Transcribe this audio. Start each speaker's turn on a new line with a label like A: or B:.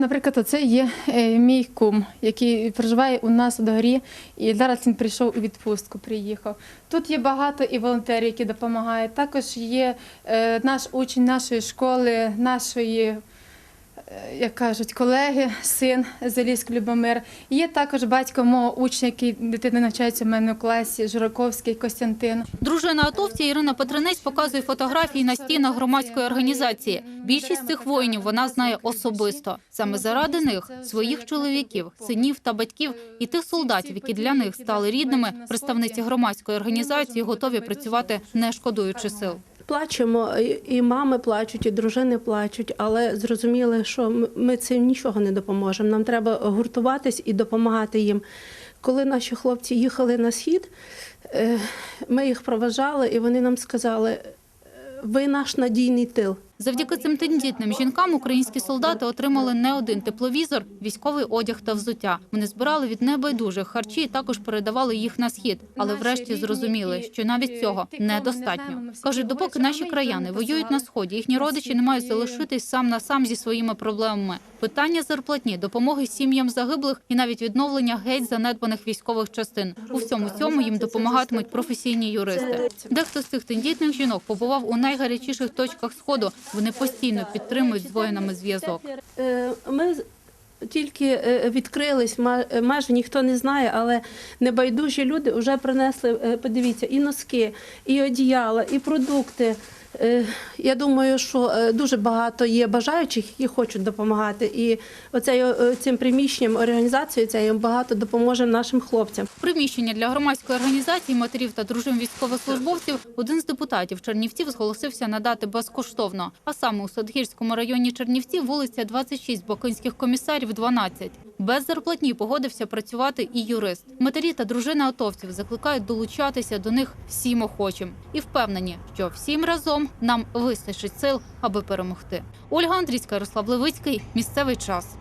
A: Наприклад, це є е, мій кум, який проживає у нас у догорі, і зараз він прийшов у відпустку, приїхав. Тут є багато і волонтерів, які допомагають. Також є е, наш учень нашої школи, нашої, як кажуть, колеги, син Залізьк Любомир. Є також батько мого учня, який дитина навчається в мене у класі, Жураковський Костянтин.
B: Дружина атовця Ірина Петринець показує фотографії на стінах громадської організації. Більшість цих воїнів вона знає особисто. Саме заради них, своїх чоловіків, синів та батьків і тих солдатів, які для них стали рідними, представниці громадської організації готові працювати не шкодуючи сил.
C: Плачемо, і- мами плачуть, і дружини плачуть, але зрозуміли, що ми цим нічого не допоможемо. Нам треба гуртуватись і допомагати їм. Коли наші хлопці їхали на схід, е, ми їх проважали, і вони нам сказали: «Е, ви наш надійний тил.
B: Завдяки цим тендітним жінкам українські солдати отримали не один тепловізор, військовий одяг та взуття. Вони збирали від небайдужих харчі і також передавали їх на схід. Але врешті зрозуміли, що навіть цього недостатньо. кажуть, допоки наші краяни воюють на сході, їхні родичі не мають залишитись сам на сам зі своїми проблемами. Питання зарплатні, допомоги сім'ям загиблих і навіть відновлення геть занедбаних військових частин. У всьому цьому їм допомагатимуть професійні юристи. Дехто з цих тендітних жінок побував у найгарячіших точках сходу. Вони постійно підтримують з воїнами зв'язок.
C: Е, Ми тільки е, відкрились, е, майже ніхто не знає, але небайдужі люди вже принесли, подивіться, і носки, і одіяла, і продукти. Я думаю, що дуже багато є бажаючих, які хочуть допомагати. І оцею, цим приміщенням організацією цією багато допоможе нашим хлопцям.
B: Приміщення для громадської організації матерів та дружин військовослужбовців один з депутатів Чернівців зголосився надати безкоштовно. А саме у Садгірському районі Чернівців вулиця 26, Бакинських комісарів 12. Без зарплатні погодився працювати і юрист. Матері та дружини атовців закликають долучатися до них всім охочим і впевнені, що всім разом нам вистачить сил, аби перемогти. Ольга Андрійська, Ярослав Левицький. Місцевий час.